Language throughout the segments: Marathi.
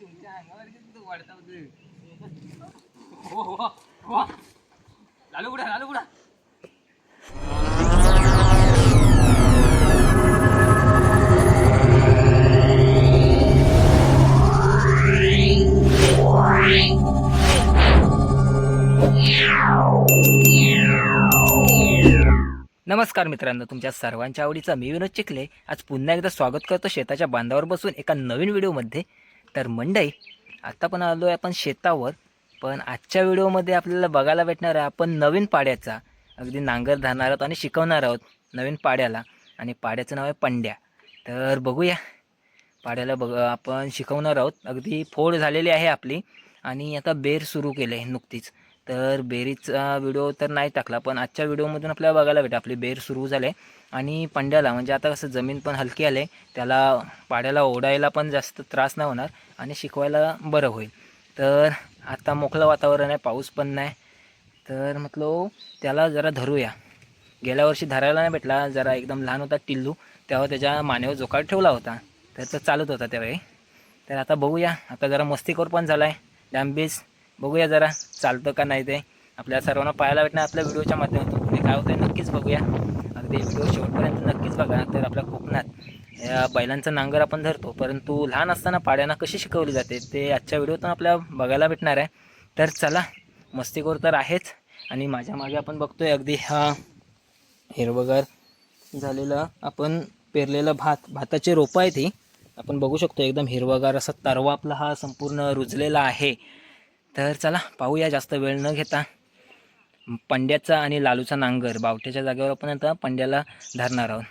तुमच्या अंगावर वाढता होत लालू कुठं लालू कुठं Yeah. नमस्कार मित्रांनो तुमच्या सर्वांच्या आवडीचा मी विनोद चिखले. आज पुन्हा एकदा स्वागत करतो शेताच्या बांधावर बसून एका नवीन व्हिडिओमध्ये. तर मंडई आता पण आलो आहे आपण शेतावर पण आजच्या व्हिडिओमध्ये आपल्याला बघायला भेटणार आहे आपण नवीन पाड्याचा. अगदी नांगर धरणार आहोत आणि शिकवणार आहोत नवीन पाड्याला आणि पाड्याचं नाव आहे पंड्या. तर बघूया पाड्याला बघ आपण शिकवणार आहोत. अगदी फोड झालेली आहे आपली आणि आता बेर सुरू केलं आहे नुकतीच. तर बेरीचा व्हिडिओ तर नाही टाकला पण आजच्या व्हिडिओमधून आपल्याला बघायला भेटा आपली बेर सुरू झाले आणि पंड्याला म्हणजे आता कसं जमीन पण हलकी आले त्याला पाड्याला ओढायला पण जास्त त्रास नाही होणार आणि शिकवायला बरं होईल. तर आता मोकळं वातावरण आहे पाऊस पण नाही. तर म्हटलं त्याला जरा धरूया. गेल्या वर्षी धरायला नाही भेटला जरा एकदम लहान होता टिल्लू तेव्हा त्याच्या मानेवर जोकाट ठेवला होता. तर तो चालत होता त्यावेळी. तर आता बघूया आता जरा मस्तीखोर पण झाला आहे डॅम्बीज बघूया जरा चालतं का नाही ते. आपल्या सर्वांना पाहायला भेटणार आपल्या व्हिडिओच्या माध्यमातून. पुढे काय होतं नक्कीच बघूया. अगदी व्हिडिओ शेवटपर्यंत नक्कीच बघा तर आपल्या कोकणात या बैलांचा नांगर आपण धरतो. परंतु लहान असताना पाड्यांना कशी शिकवली जाते ते आजच्या व्हिडिओतून आपल्याला बघायला भेटणार आहे. तर चला मस्तीखोर तर आहेच. आणि माझ्या मागे आपण बघतोय अगदी हा हिरवगार झालेला आपण पेरलेला भात. भाताचे रोपं आहे ती आपण बघू शकतो एकदम हिरवगार असा तरवा आपला हा संपूर्ण रुजलेला आहे. तर चला पाहूया जास्त वेळ न घेता. पंड्याचा आणि लालूचा नांगर बावट्याच्या जागेवर आपण आता पंड्याला धरणार आहोत.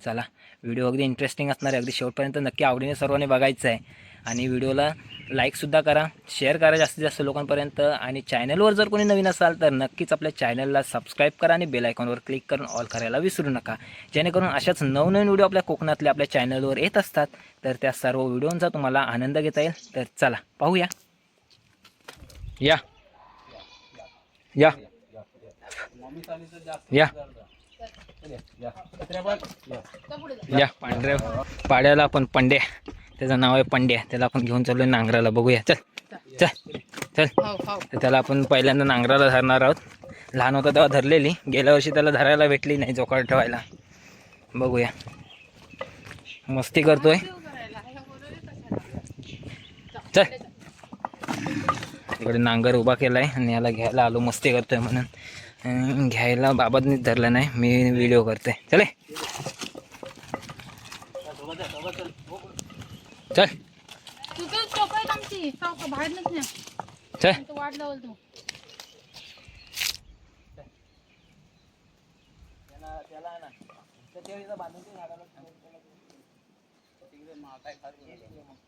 चला व्हिडिओ अगदी इंटरेस्टिंग असणार आहे. अगदी शेवटपर्यंत नक्की आवडीने सर्वांनी बघायचं आहे आणि व्हिडिओला लाईकसुद्धा करा शेअर करा जास्तीत जास्त लोकांपर्यंत. आणि चॅनलवर जर कोणी नवीन असाल तर नक्कीच आपल्या चॅनलला सबस्क्राईब करा आणि बेल आयकॉनवर क्लिक करून ऑल करायला विसरू नका. जेणेकरून अशाच नवनवीन व्हिडिओ आपल्या कोकणातल्या आपल्या चॅनलवर येत असतात तर त्या सर्व व्हिडिओंचा तुम्हाला आनंद घेता येईल. तर चला पाहूया. या. या. या. या. पांढऱ्या पाड्याला आपण पंड्या त्याचं नाव आहे पंड्या त्याला आपण घेऊन चाललो नांगराला. बघूया. चल. चल. चल. तर त्याला आपण पहिल्यांदा नांगराला धरणार आहोत. लहान होता तेव्हा धरलेली. गेल्या वर्षी त्याला धरायला भेटली नाही जोकाळ ठेवायला. बघूया. मस्ती करतोय. चल. इकडे नांगर उभा केलाय आणि याला घ्यायला आलो मस्ती करतोय म्हणून. घ्यायला बाबांनीच धरलं नाही मी व्हिडिओ करतोय. चले. चल. तू. तर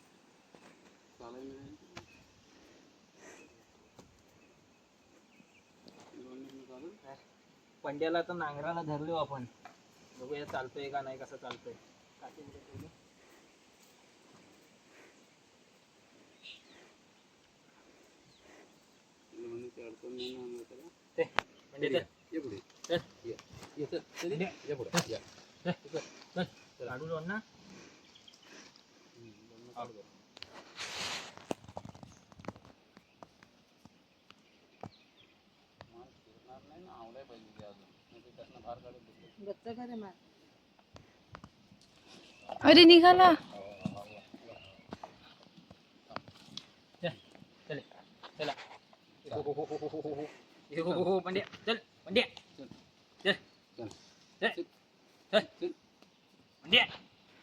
पंड्याला तर नांगराला धरलो आपण बघूया चालतोय का नाही कसं चालतोय? ते, पंड्या पंड्या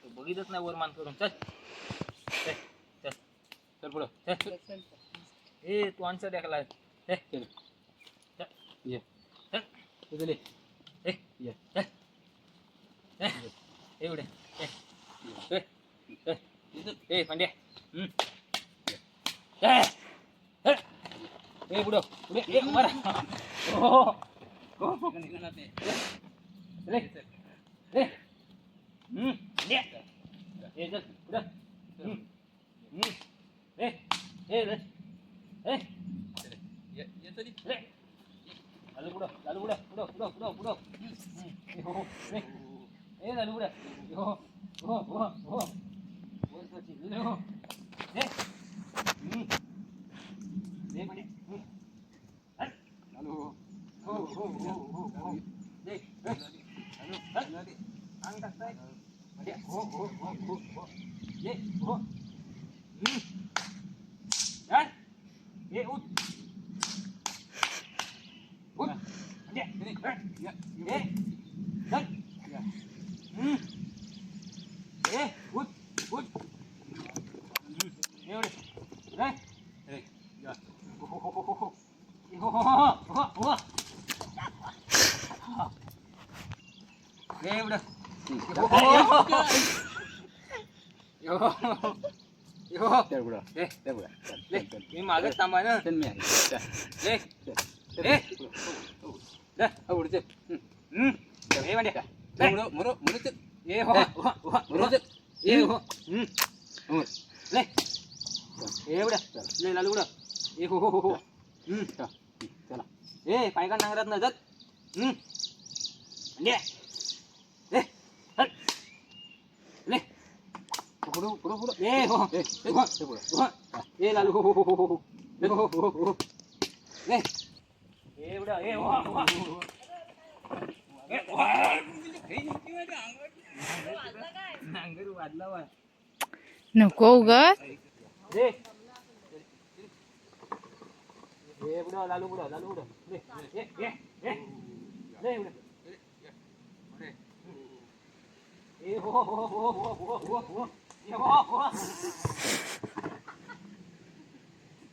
तू बघितच नाही वर मान करून चल चल चल चल पुढं चल ए तू आन्सर टाकला đi đi đi đi đi đi đi đi đi đi đi đi đi đi Eh, bodoh. Udah, dia marah. Oh. Kok kena kena teh. Eh. Eh. Hmm, dia. Eh, udah. Udah. Hmm. Hmm. Eh. Eh, eh. Eh. udah, udah, udah. Yo, nih. Eh, lalu udah. Yo, oh, oh, oh. Bos lagi, yo. Nih. Hmm. Nih, mana? Hmm. Lalu. Oh, oh, oh, oh, oh. Nih, eh. Lalu, angkat, naik. Ya, oh, oh, oh, oh, oh. Nih, oh. ನಿಮ್ಮ ಅಗತ್ಯ ಸಾಮಾನು ಏ ಏ ले. हा, म्हणजे. मुरो, मुरो, मुरो. ए हो. हो, हो, मुरो हो. चल. ए हो. मुरो. ले. ए उड्या. ले लालू उड्या. ए हो हो हो हो. चल. हं, ए पाय का नांगरात न जात. ले. ले. पुढं पुढं पुढं ए हो. ए, हो. ए लालू हो हो हो हो हो. हो हो हो हो. ले. नको ग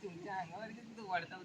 तुमच्या अंगावर किती वाढतात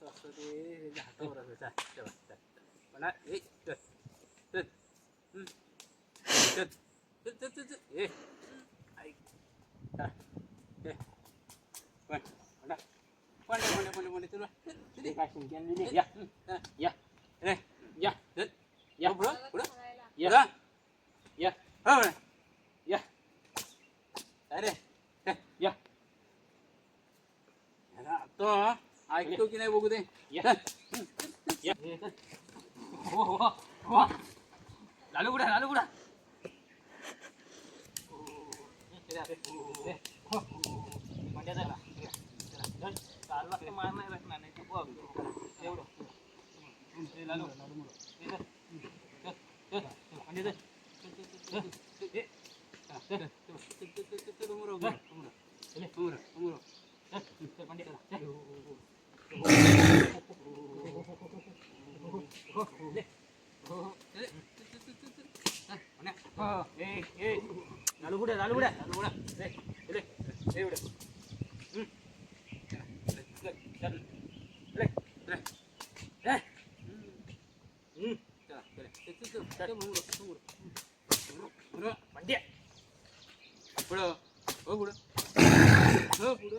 자, 떠오르서 자, 자, 자. 하나, 이, 끝, 끝, 음, 끝, 끝, 끝, 끝, 끝, 예, 아이, 자, 예, 원, 하나, 원래 원래 원래 원래 들어, 들이 가신 게 아니니, 야, 야, 그래, 야, 끝, 야, 불어, 불어, 야, 야, 어, 야, 그래, 야, 야, 또. ऐकतो की नाही बघू दे लालू कुठे लालू कुठे పండిత నలుగుడే నలుగుడే నలుగుడా దేవుడు ఇప్పుడు ఓ గుడు ఓ గుడు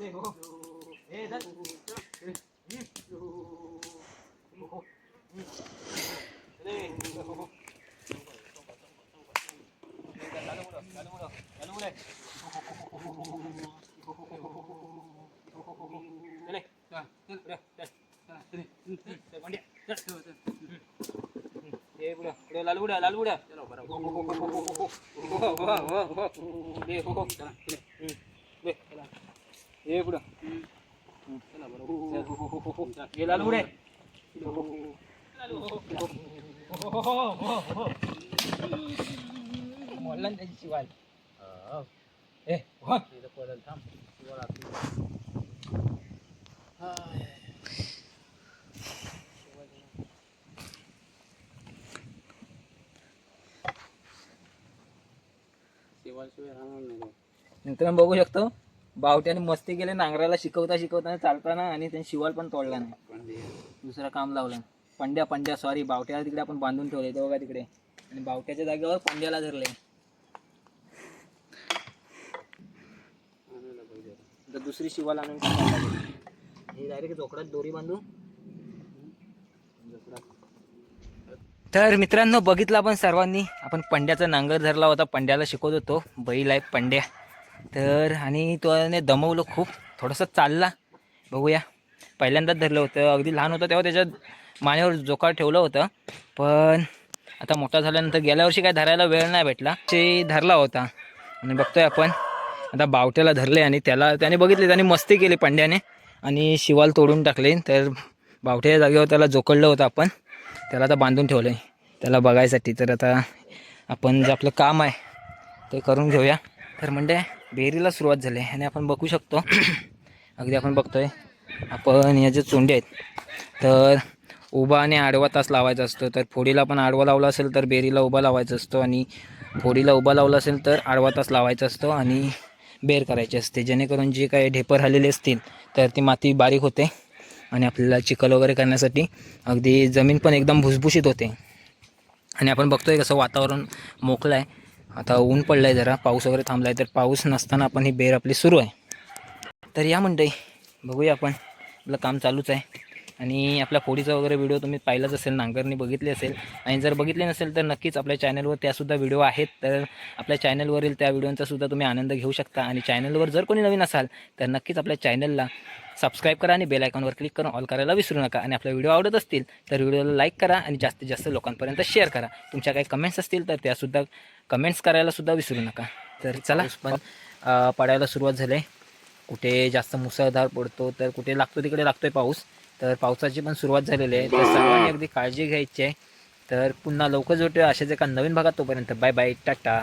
Đây hô. Ê đất. Đây. Đá luôn được, đá luôn được, đá luôn đây. Đây này. Rồi, đây, đây. Đây, đây. Đây, con điện. Đây, rồi, rồi. Eh, udah, udah lalu udah, lalu udah. Deh, ये पुढं ये लालू बुडे मोडला ना त्याची शिवाय ए थांब शिवाशिवाय राहणार नाही मित्रांनो बघू शकतो बावट्याने मस्ती केली नांगराला शिकवता शिकवताना चालताना आणि त्यांनी शिवाल पण तोडला नाही. दुसरं काम लावलं. पंड्या पंड्या सॉरी बावट्याला तिकडे आपण बांधून ठेवले ते बघा तिकडे. आणि बावट्याच्या जागेवर पंड्याला धरले. तर दुसरी शिवाल आणून हे डायरेक्ट जोकडात दोरी बांधून. तर मित्रांनो बघितलं आपण सर्वांनी आपण पंड्याचा नांगर धरला होता पंड्याला शिकवत होतो. बैल आहे पंड्या. तर आणि त्याने दमवलं खूप. थोडंसं चालला. बघूया. पहिल्यांदाच धरलं होतं. अगदी लहान होतं तेव्हा त्याच्या मानेवर जोकार ठेवलं होतं. पण आता मोठा झाल्यानंतर गेल्या वर्षी काय धरायला वेळ नाही भेटला. ते धरला होता. आणि बघतोय आपण. आता बावट्याला धरले आणि त्याला त्याने बघितले. त्याने मस्ती केली पंड्याने. आणि शिवाल तोडून टाकले. तर बावट्याच्या जागेवर त्याला जोकडलं होतं आपण. त्याला आता बांधून ठेवलं आहे त्याला बघायसाठी. तर आता आपण जे आपलं काम आहे ते करून घेऊया. तर म्हणजे बेरीला सुरुवात झाली. आहे आणि आपण बघू शकतो. अगदी आपण बघतोय. आपण या जे चोंडे आहेत तर उभा आणि आडवा तास लावायचा असतो. तर फोडीला पण आडवा लावला असेल तर बेरीला उभा लावायचा असतो. आणि फोडीला उभा लावला असेल तर आडवा तास लावायचा असतो आणि बेर करायची असते. जेणेकरून जे काही ढेपर आलेले असतील तर ती माती बारीक होते आणि आपल्याला चिखल वगैरे करण्यासाठी अगदी जमीन पण एकदम भुसभुशीत होते. आणि आपण बघतोय कसं वातावरण मोकळं आहे. आता ऊन पडलं आहे जरा पाऊस वगैरे थांबला आहे तर पाऊस नसताना आपण ही बेर आपली सुरू आहे. तर या मंडई बघूया आपण आपलं काम चालूच आहे. आणि आपल्या फोडीचा वगैरे व्हिडिओ तुम्ही पाहिलाच असेल नांगरणी बघितली असेल. आणि जर बघितले नसेल तर नक्कीच आपल्या चॅनलवर त्यासुद्धा व्हिडिओ आहेत. तर आपल्या चॅनलवरील त्या व्हिडिओंचासुद्धा तुम्ही आनंद घेऊ शकता. आणि चॅनलवर जर कोणी नवीन असाल तर नक्कीच आपल्या चॅनलला सबस्क्राईब करा आणि बेल आयकॉनवर क्लिक करून ऑल करायला विसरू नका. आणि आपला व्हिडिओ आवडत असतील तर व्हिडिओला लाईक करा आणि जास्तीत जास्त लोकांपर्यंत शेअर करा. तुमच्या काही कमेंट्स असतील तर त्यासुद्धा कमेंट्स करायला सुद्धा विसरू नका. तर चला पण. पडायला सुरुवात झाली. आहे. कुठे जास्त मुसळधार पडतो तर कुठे लागतो तिकडे लागतोय पाऊस. तर पावसाची पण सुरुवात झालेली आहे. तर सर्वांनी अगदी काळजी घ्यायची आहे. तर पुन्हा लवकर भेटूया अशाच एका नवीन भागात तोपर्यंत. Bye bye tata.